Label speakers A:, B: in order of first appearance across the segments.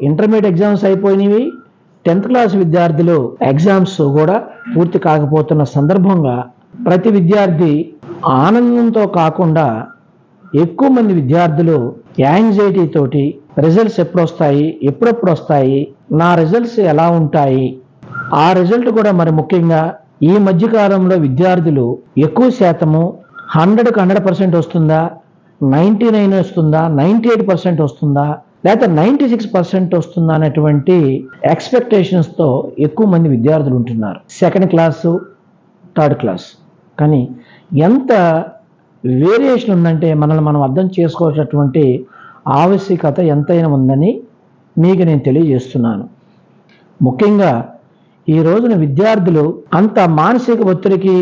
A: Intermediate exams అయిపోయినవి. Tenth class విద్యార్థులు exams కూడా పూర్తి కాకపోతున్న సందర్భంగా ప్రతి విద్యార్థి ఆనందంతో కాకుండా ఎక్కువ మంది విద్యార్థులు యాంగ్జైటీ తోటి రిజల్ట్స్ ఎప్పుడు వస్తాయి ఎప్పుడెప్పుడు వస్తాయి నా రిజల్ట్స్ ఎలా ఉంటాయి? ఆ రిజల్ట్ కూడా మరి ముఖ్యంగా ఈ మధ్య కాలంలో విద్యార్థులు ఎక్కువ శాతము హండ్రెడ్కి హండ్రెడ్ పర్సెంట్ వస్తుందా? నైంటీ నైన్ వస్తుందా? నైంటీ ఎయిట్ పర్సెంట్ వస్తుందా? లేదా నైంటీ సిక్స్ పర్సెంట్ వస్తుందా అనేటువంటి ఎక్స్పెక్టేషన్స్తో ఎక్కువ మంది విద్యార్థులు ఉంటున్నారు. సెకండ్ క్లాసు థర్డ్ క్లాస్ కానీ ఎంత వేరియేషన్ ఉందంటే మనల్ని మనం అర్థం చేసుకోవాల్సినటువంటి ఆవశ్యకత ఎంతైనా ఉందని మీకు నేను తెలియజేస్తున్నాను. ముఖ్యంగా ఈ రోజున విద్యార్థులు అంత మానసిక ఒత్తిడికి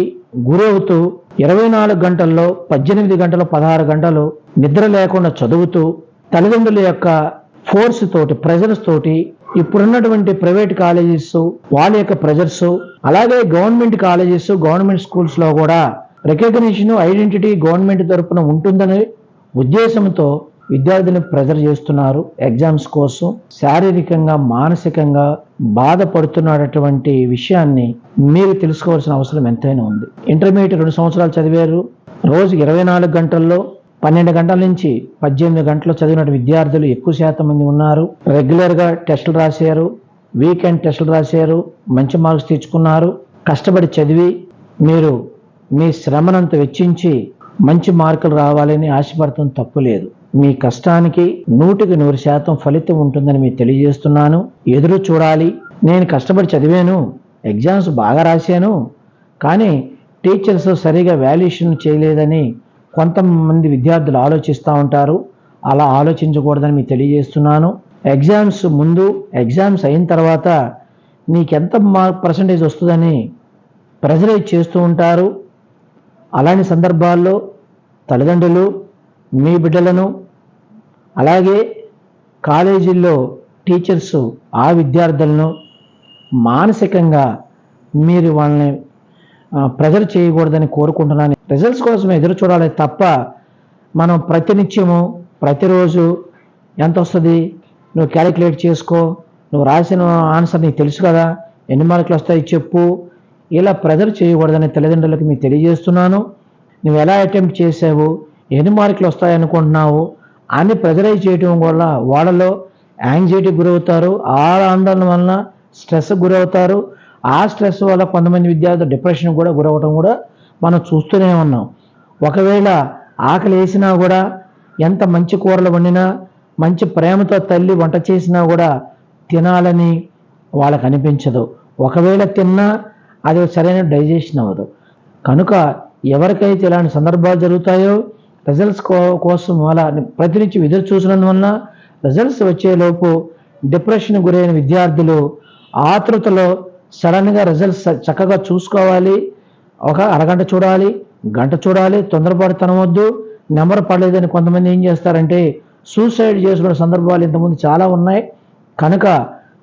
A: గురవుతూ ఇరవై నాలుగు గంటల్లో పద్దెనిమిది గంటలు పదహారు గంటలు నిద్ర లేకుండా చదువుతూ తల్లిదండ్రుల యొక్క ఫోర్స్ తోటి ప్రెజర్స్ తోటి ఇప్పుడున్నటువంటి ప్రైవేట్ కాలేజెస్ వాళ్ళ యొక్క ప్రెజర్స్ అలాగే గవర్నమెంట్ కాలేజెస్ గవర్నమెంట్ స్కూల్స్లో కూడా రికగ్నిషన్ ఐడెంటిటీ గవర్నమెంట్ తరపున ఉంటుందనే ఉద్దేశంతో విద్యార్థులను ప్రెజర్ చేస్తున్నారు. ఎగ్జామ్స్ కోసం శారీరకంగా మానసికంగా బాధపడుతున్నటువంటి విషయాన్ని మీరు తెలుసుకోవాల్సిన అవసరం ఎంతైనా ఉంది. ఇంటర్మీడియట్ రెండు సంవత్సరాలు చదివారు. రోజు ఇరవై నాలుగు గంటల్లో పన్నెండు గంటల నుంచి పద్దెనిమిది గంటలు చదివిన విద్యార్థులు ఎక్కువ శాతం మంది ఉన్నారు. రెగ్యులర్గా టెస్టులు రాశారు. వీకెండ్ టెస్టులు రాశారు. మంచి మార్క్స్ తెచ్చుకున్నారు. కష్టపడి చదివి మీరు మీ శ్రమనంత వెచ్చించి మంచి మార్కులు రావాలని ఆశపడటం తప్పు లేదు. మీ కష్టానికి నూటికి నూరు శాతం ఫలితం ఉంటుందని మీకు తెలియజేస్తున్నాను. ఎదురు చూడాలి. నేను కష్టపడి చదివాను. ఎగ్జామ్స్ బాగా రాశాను. కానీ టీచర్స్ సరిగా వాల్యుయేషన్ చేయలేదని కొంతమంది విద్యార్థులు ఆలోచిస్తూ ఉంటారు. అలా ఆలోచించకూడదని మీకు తెలియజేస్తున్నాను. ఎగ్జామ్స్ ముందు ఎగ్జామ్స్ అయిన తర్వాత నీకెంత మార్క్ పర్సంటేజ్ వస్తుందని ప్రెజరైజ్ చేస్తూ ఉంటారు. అలాంటి సందర్భాల్లో తల్లిదండ్రులు మీ బిడ్డలను అలాగే కాలేజీల్లో టీచర్స్ ఆ విద్యార్థులను మానసికంగా మీరు వాళ్ళని ప్రెజర్ చేయకూడదని కోరుకుంటున్నాను. రిజల్ట్స్ కోసం ఎదురు చూడాలి తప్ప మనం ప్రతినిత్యము ప్రతిరోజు ఎంత వస్తుంది నువ్వు క్యాలిక్యులేట్ చేసుకో నువ్వు రాసిన ఆన్సర్ నీకు తెలుసు కదా ఎన్ని మార్కులు వస్తాయి చెప్పు. ఇలా ప్రెజర్ చేయకూడదని తల్లిదండ్రులకు మీకు తెలియజేస్తున్నాను. నువ్వు ఎలా అటెంప్ట్ చేసావు ఎన్ని మార్కులు వస్తాయి అనుకుంటున్నావు అని ప్రెజరైజ్ చేయడం వల్ల వాళ్ళలో యాంగ్జైటీ గురవుతారు ఆ ఆందోళన వలన స్ట్రెస్ గురవుతారు ఆ స్ట్రెస్ వల్ల కొంతమంది విద్యార్థులు డిప్రెషన్ కూడా గురవటం కూడా మనం చూస్తూనే ఉన్నాం. ఒకవేళ ఆకలి వేసినా కూడా ఎంత మంచి కూరలు వండినా మంచి ప్రేమతో తల్లి వంట చేసినా కూడా తినాలని వాళ్ళకు అనిపించదు. ఒకవేళ తిన్నా అది సరైన డైజెషన్ అవ్వదు. కనుక ఎవరికైతే ఇలాంటి సందర్భాలు జరుగుతాయో రిజల్ట్స్ కోసం అలా ప్రతినిత్యం ఎదురు చూసినందువల్ల రిజల్ట్స్ వచ్చేలోపు డిప్రెషన్ గురైన విద్యార్థులు ఆతృతలో సడన్గా రిజల్ట్స్ చక్కగా చూసుకోవాలి. ఒక అరగంట చూడాలి గంట చూడాలి తొందరపాటు తనవద్దు నెంబర్ పడలేదని కొంతమంది ఏం చేస్తారంటే సూసైడ్ చేసుకునే సందర్భాలు ఇంతకుముందు చాలా ఉన్నాయి. కనుక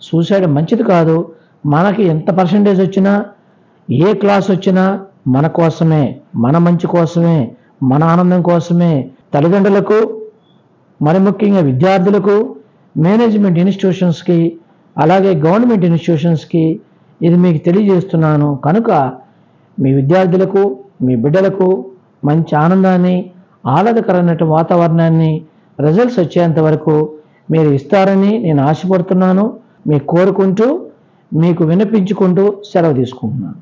A: సూసైడ్ మంచిది కాదు. మనకి ఎంత పర్సంటేజ్ వచ్చినా ఏ క్లాస్ వచ్చినా మన కోసమే మన మంచి కోసమే మన ఆనందం కోసమే. తల్లిదండ్రులకు మరి ముఖ్యంగా విద్యార్థులకు మేనేజ్మెంట్ ఇన్స్టిట్యూషన్స్కి అలాగే గవర్నమెంట్ ఇన్స్టిట్యూషన్స్కి ఇది మీకు తెలియజేస్తున్నాను. కనుక మీ విద్యార్థులకు మీ బిడ్డలకు మంచి ఆనందాన్ని ఆహ్లాదకరమైన వాతావరణాన్ని రిజల్ట్స్ వచ్చేంత వరకు మీరు ఇస్తారని నేను ఆశపడుతున్నాను. మీకు కోరుకుంటూ మీకు వినిపించుకుంటూ సెలవు తీసుకుంటున్నాను.